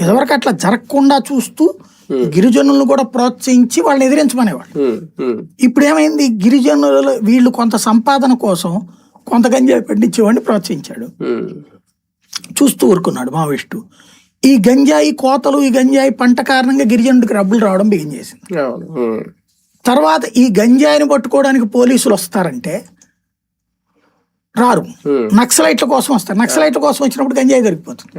ఇదివరకు అట్లా జరగకుండా చూస్తూ గిరిజనులను కూడా ప్రోత్సహించి వాళ్ళని ఉమ్, ఇప్పుడు ఏమైంది గిరిజనులు వీళ్ళు కొంత సంపాదన కోసం కొంత గంజాయి పండించేవాడిని ప్రోత్సహించాడు. చూస్తూ ఊరుకున్నాడు మావిష్టు ఈ గంజాయి కోతలు ఈ గంజాయి పంట కారణంగా గిరిజనుడికి రబ్బులు రావడం బిగిన్ చేసింది. తర్వాత ఈ గంజాయిని పట్టుకోవడానికి పోలీసులు వస్తారంటే రారు. నక్సలైట్ల కోసం వస్తారు. నక్సలైట్ల కోసం వచ్చినప్పుడు గంజాయి దొరికిపోతుంది.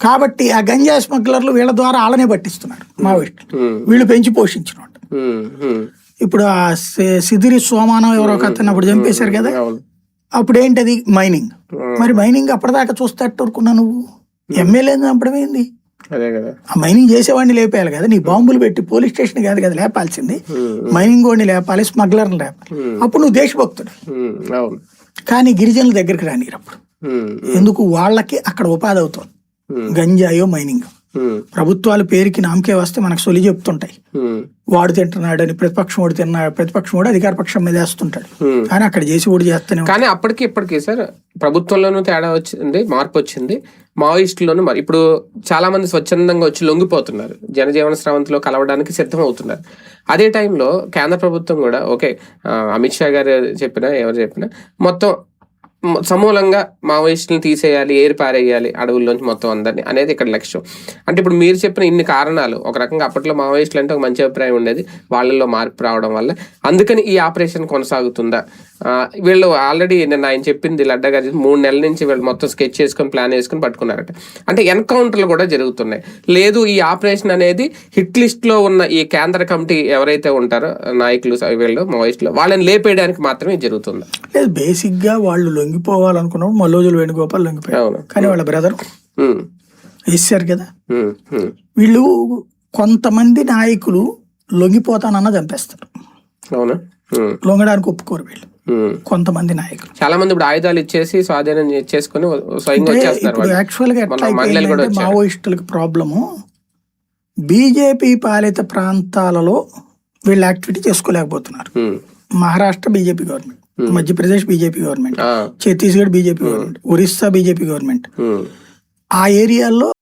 కాబట్టి ఆ గంజాయి స్మగ్లర్లు వీళ్ళ ద్వారా ఆళ్ళనే పట్టిస్తున్నారు మావిస్టులు ఉమ్, వీళ్ళు పెంచి ఉమ్, ఇప్పుడు ఆ సిదిరి సోమానం ఎవరో అప్పుడు చంపేశారు కదా. అప్పుడు ఏంటది? మైనింగ్. మరి మైనింగ్ అప్పటిదాకా చూస్తే ఊరుకున్నా నువ్వు? ఎమ్మెల్యేని చంపడం ఏంది? ఆ మైనింగ్ చేసేవాడిని లేపేయాలి కదా. నీ బాంబులు పెట్టి పోలీస్ స్టేషన్ కాదు కదా లేపాల్సింది. మైనింగ్ వాడిని లేపాలి స్మగ్లర్ని లేపాలి. అప్పుడు నువ్వు దేశభక్తుడు. కానీ గిరిజనుల దగ్గరికి రానిరు అప్పుడు ఉమ్, ఎందుకు? వాళ్ళకి అక్కడ ఉపాధి అవుతుంది. గంజాయో మైనింగ్. ఉమ్, ప్రభుత్వాలు పేరుకి నామకే వస్తే మనకు సొలి చెప్తుంటాయి. ఉమ్, వాడు తింటున్నాడు అని ప్రతిపక్షం వాడు తిన్నాడు ప్రతిపక్షం కూడా అధికార పక్షం మీద వేస్తుంటాడు. కానీ అక్కడ చేసి ఓడి చేస్తూనే. కానీ అప్పటికి ఇప్పటికి సార్ ప్రభుత్వంలోనూ తేడా వచ్చింది మార్పు వచ్చింది. మావోయిస్టులోనూ మరి ఇప్పుడు చాలా మంది స్వచ్ఛందంగా వచ్చి లొంగిపోతున్నారు. జనజీవన స్రవంతిలో కలవడానికి సిద్ధం అవుతున్నారు అదే టైంలో కేంద్ర ప్రభుత్వం కూడా ఓకే అమిత్ షా గారు చెప్పినా ఎవరు చెప్పినా మొత్తం సమూలంగా మావోయిస్టులను తీసేయాలి ఏరిపారేయాలి అడవుల్లోంచి మొత్తం అందరినీ అనేది ఇక్కడ లక్ష్యం. అంటే ఇప్పుడు మీరు చెప్పిన ఇన్ని కారణాలు ఒక రకంగా అప్పట్లో మావోయిస్టులు అంటే ఒక మంచి అభిప్రాయం ఉండేది వాళ్ళల్లో మార్పు రావడం వల్ల. అందుకని ఈ ఆపరేషన్ కొనసాగుతుందా? వీళ్ళు ఆల్రెడీ నిన్న ఆయన చెప్పింది లడ్డా గారి మూడు నెలల నుంచి వీళ్ళు మొత్తం స్కెచ్ చేసుకొని ప్లాన్ వేసుకొని పట్టుకున్నారట. అంటే ఎన్కౌంటర్లు కూడా జరుగుతున్నాయి. లేదు ఈ ఆపరేషన్ అనేది హిట్ లిస్ట్లో ఉన్న ఈ కేంద్ర కమిటీ ఎవరైతే ఉంటారో నాయకులు వీళ్ళు మావోయిస్టులు వాళ్ళని లేపేయడానికి మాత్రమే జరుగుతుంది. లేదు బేసిక్గా వాళ్ళు లొంగిపోవాలనుకున్నప్పుడు మల్లోజులు వేణుగోపాల్ లొంగిపోయారు. కానీ వాళ్ళ బ్రదర్ వేసారు కదా. వీళ్ళు కొంతమంది నాయకులు లొంగిపోతానన్న చంపేస్తారు. అవునా? లొంగడానికి ఒప్పుకోరు వీళ్ళు. కొంతమంది నాయకులు. చాలా మంది ఇప్పుడు ఆయుధాలు ఇచ్చేసి స్వాధీనం చేసుకుని స్వయంగా యాక్చువల్గా. మావోయిస్టులకి ప్రాబ్లము బీజేపీ పాలిత ప్రాంతాలలో వీళ్ళు activity చేసుకోలేకపోతున్నారు. Maharashtra BJP government Madhya Pradesh BJP government Chhattisgarh BJP government Orissa BJP government. ఆ ఏరియాల్లో